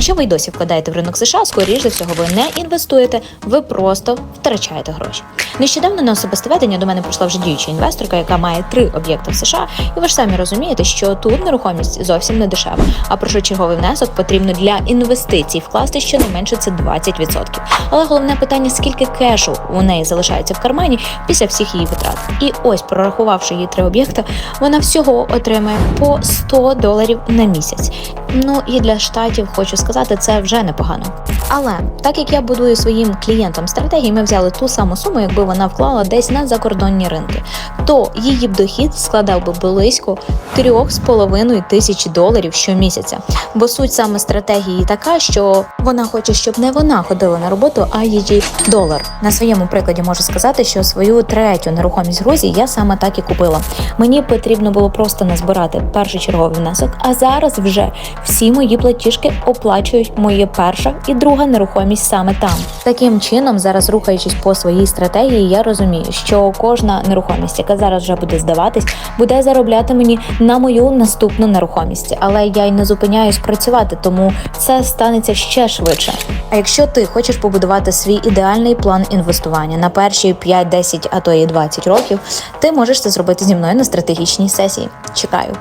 Якщо ви й досі вкладаєте в ринок США, скоріш за всього, ви не інвестуєте, ви просто втрачаєте гроші. Нещодавно на особисте ведення до мене прийшла вже діюча інвесторка, яка має три об'єкти в США, і ви ж самі розумієте, що тут нерухомість зовсім не дешева. А першочерговий внесок потрібно для інвестицій вкласти щонайменше це 20%. Але головне питання, скільки кешу у неї залишається в кармані після всіх її витрат. І ось, прорахувавши її три об'єкти, вона всього отримає по 100 доларів на місяць. Ну і для штатів хочу сказати, це вже непогано. Але так як я будую своїм клієнтам стратегії, ми взяли ту саму суму, якби вона вклала десь на закордонні ринки, то її б дохід складав би близько 3,5 тисяч доларів щомісяця. Бо суть саме стратегії така, що вона хоче, щоб не вона ходила на роботу, а її долар. На своєму прикладі можу сказати, що свою третю нерухомість в Грузії я саме так і купила. Мені потрібно було просто назбирати першочерговий внесок, а зараз вже всі мої платіжки оплачують моє перша і друга нерухомість саме там. Таким чином, зараз рухаючись по своїй стратегії, я розумію, що кожна нерухомість, яка зараз вже буде здаватись, буде заробляти мені на мою наступну нерухомість. Але я й не зупиняюсь працювати, тому це станеться ще швидше. А якщо ти хочеш побудувати свій ідеальний план інвестування на перші 5, 10, а то і 20 років, ти можеш це зробити зі мною на стратегічній сесії. Чекаю.